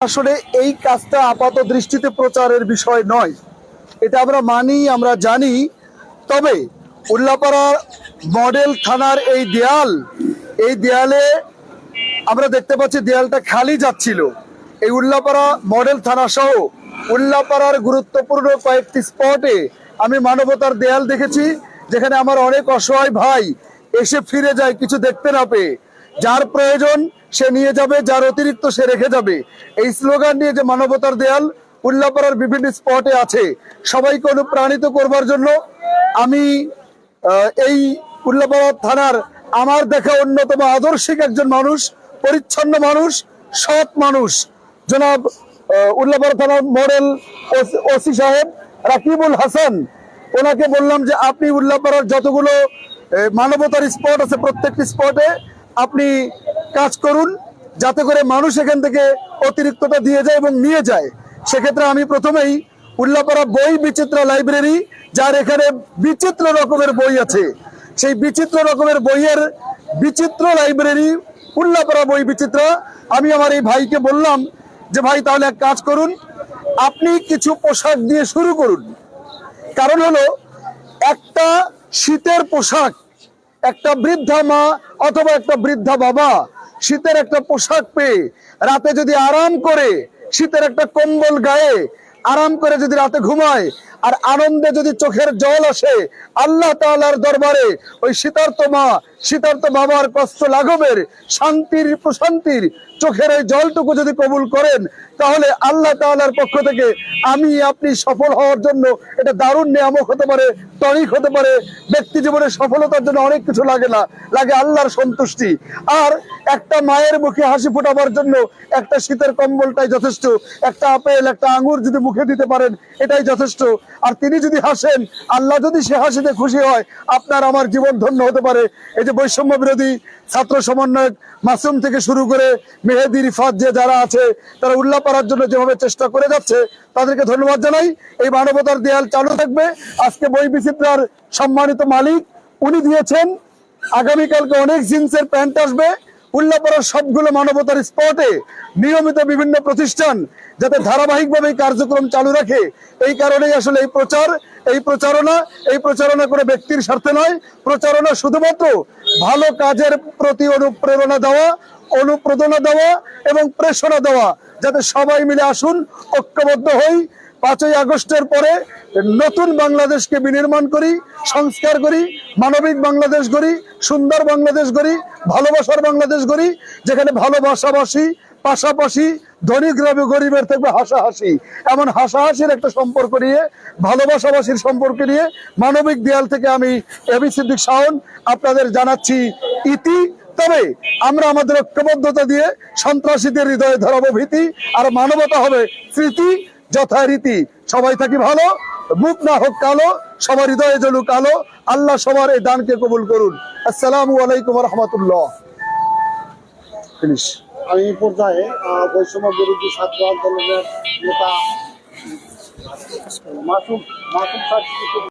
আসলে এই কাজটা আপাত দৃষ্টিতে প্রচারের বিষয় নয়। এটা আমরা মানি, আমরা জানি। তবে উল্লাপাড়া মডেল থানার এই দেয়াল, এই দেয়ালে আমরা দেখতে পাচ্ছি দেয়ালটা খালি যাচ্ছিল। এই উল্লাপাড়া মডেল থানা সহ উল্লাপাড়ার গুরুত্বপূর্ণ কয়েকটি স্পটে আমি মানবতার দেয়াল দেখেছি, যেখানে আমার অনেক অসহায় ভাই এসে ফিরে যায়, কিছু দেখতে না পেয়ে। যার প্রয়োজন সে নিয়ে যাবে, যার অতিরিক্ত সে রেখে যাবে। এই স্লোগান নিয়ে যে মানবতার দেয়াল উল্লাপাড়ার বিভিন্ন স্পটে আছে, সবাইকে অনুপ্রাণিত করবার জন্য আমি এই উল্লাপাড়া থানার আমার দেখা অন্যতম আদর্শিক একজন মানুষ, পরিচ্ছন্ন মানুষ, সৎ মানুষ, জনাব উল্লাপাড়া থানার মডেল ওসি সাহেব রাকিবুল হাসান। ওনাকে বললাম যে, আপনি উল্লাপাড়ার যতগুলো মানবতার স্পট আছে, প্রত্যেকটি স্পটে আপনি কাজ করুন যাতে করে মানুষ এখান থেকে অতিরিক্তটা দিয়ে যায় এবং নিয়ে যায়। সেক্ষেত্রে আমি প্রথমেই উল্লাপাড়া বই বিচিত্র লাইব্রেরি, যার এখানে বিচিত্র রকমের বই আছে। সেই বিচিত্র রকমের বইয়ের বিচিত্র লাইব্রেরি, উল্লাপাড়া বই বিচিত্র। আমি আমার এই ভাইকে বললাম যে, ভাই, তাহলে এক কাজ করুন, আপনি কিছু পোশাক দিয়ে শুরু করুন। কারণ হলো, একটা শীতের পোশাক একটা বৃদ্ধা মা অথবা একটা বৃদ্ধা বাবা, শীতের একটা পোশাক পেয়ে, রাতে যদি আরাম করে, শীতের একটা কম্বল গায়ে, আরাম করে যদি রাতে ঘুমায় আর আনন্দে যদি চোখের জল আসে, আল্লাহ তাআলার দরবারে ওই শীতার্থ মা, শীতার্থ বাবার কষ্ট লাঘবের, শান্তির প্রশান্তির চোখের ওই জলটুকু যদি কবুল করেন, তাহলে আল্লাহ তাআলার পক্ষ থেকে আমি আপনি সফল হওয়ার জন্য এটা দারুণ নিয়ামক হতে পারে টনিক হতে পারে, ব্যক্তি জীবনে সফলতার জন্য অনেক কিছু লাগে না, লাগে আল্লাহর সন্তুষ্টি। আর একটা মায়ের মুখে হাসি ফোটাবার জন্য একটা শীতের কম্বলটাই যথেষ্ট, একটা আপেল, একটা আঙ্গুর যদি মুখে দিতে পারেন, এটাই যথেষ্ট। আর তিনি যদি হাসেন, আল্লাহ যদি সে হাসিতে খুশি হয়, আপনার আমার জীবন ধন্য হতে পারে। এই যে বৈষম্য বিরোধী ছাত্র সমন্বয়ক মাসুম থেকে শুরু করে মেহেদি, রিফাত যে যারা আছে, তারা উল্লাহ পাড়ার জন্য যেভাবে চেষ্টা করে যাচ্ছে, তাদেরকে ধন্যবাদ জানাই। এই মানবতার দেয়াল চালু থাকবে। আজকে বই বিচিত্রার সম্মানিত মালিক, উনি দিয়েছেন। আগামীকালকে অনেক জিন্সের প্যান্ট আসবে। উল্লাপাড়ার সবগুলো মানবতার স্পটে নিয়মিত বিভিন্ন প্রতিষ্ঠান যাতে ধারাবাহিকভাবে কার্যক্রম চালু রাখে। এই কারণেই আসলে এই প্রচার, এই প্রচারণা এই প্রচারণা করে ব্যক্তির স্বার্থে নয়। প্রচারণা শুধুমাত্র ভালো কাজের প্রতি অনুপ্রেরণা দেওয়া অনুপ্রেরণা দেওয়া এবং প্রেরণা দেওয়া, যাতে সবাই মিলে আসুন, ঐক্যবদ্ধ হই। পাঁচই আগস্টের পরে নতুন বাংলাদেশকে বিনির্মাণ করি, সংস্কার করি, মানবিক বাংলাদেশ গড়ি, সুন্দর বাংলাদেশ গড়ি, ভালোবাসার বাংলাদেশ গড়ি, যেখানে ভালোবাসাবাসী, পাশাপাশি ধনী, গ্রামে, গরিবের থাকবে হাসাহাসি। এমন হাসাহাসির একটা সম্পর্ক নিয়ে, ভালোবাসাবাসীর সম্পর্ক নিয়ে মানবিক দেয়াল থেকে আমি এবি সিদ্দিক শাওন আপনাদের জানাচ্ছি ইতি। তবে আমরা আমাদের ঐক্যবদ্ধতা দিয়ে সন্ত্রাসীদের হৃদয়ে ধরাবো ভীতি, আর মানবতা হবে স্মৃতি। যথারীতি সবাই থাকি ভালো, মুখ না হোক কালো, সবার হৃদয়ে জ্বলুক আলো আল্লাহ সবার এই দানকে কবুল করুন। আসসালামু আলাইকুম রহমতুল্লাহ। আমি এই পর্যায়ে বৈষম্য বিরোধী ছাত্র আন্দোলনের নেতা মাসুম মাসুম